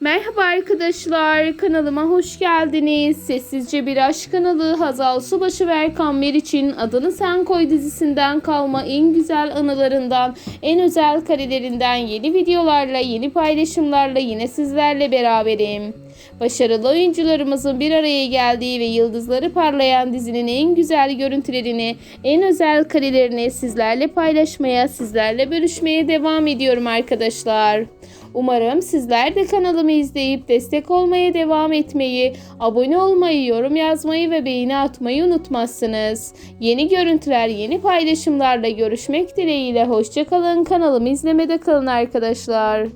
Merhaba arkadaşlar, kanalıma hoş geldiniz. Sessizce Bir Aşk kanalı Hazal Subaşı ve Erkan Meriç'in Adını Sen Koy dizisinden kalma en güzel anılarından, en özel karelerinden yeni videolarla, yeni paylaşımlarla yine sizlerle beraberim. Başarılı oyuncularımızın bir araya geldiği ve yıldızları parlayan dizinin en güzel görüntülerini, en özel karelerini sizlerle paylaşmaya, sizlerle bölüşmeye devam ediyorum arkadaşlar. Umarım sizler de kanalımı izleyip destek olmaya devam etmeyi, abone olmayı, yorum yazmayı ve beğeni atmayı unutmazsınız. Yeni görüntüler, yeni paylaşımlarla görüşmek dileğiyle hoşçakalın. Kanalımı izlemede kalın arkadaşlar.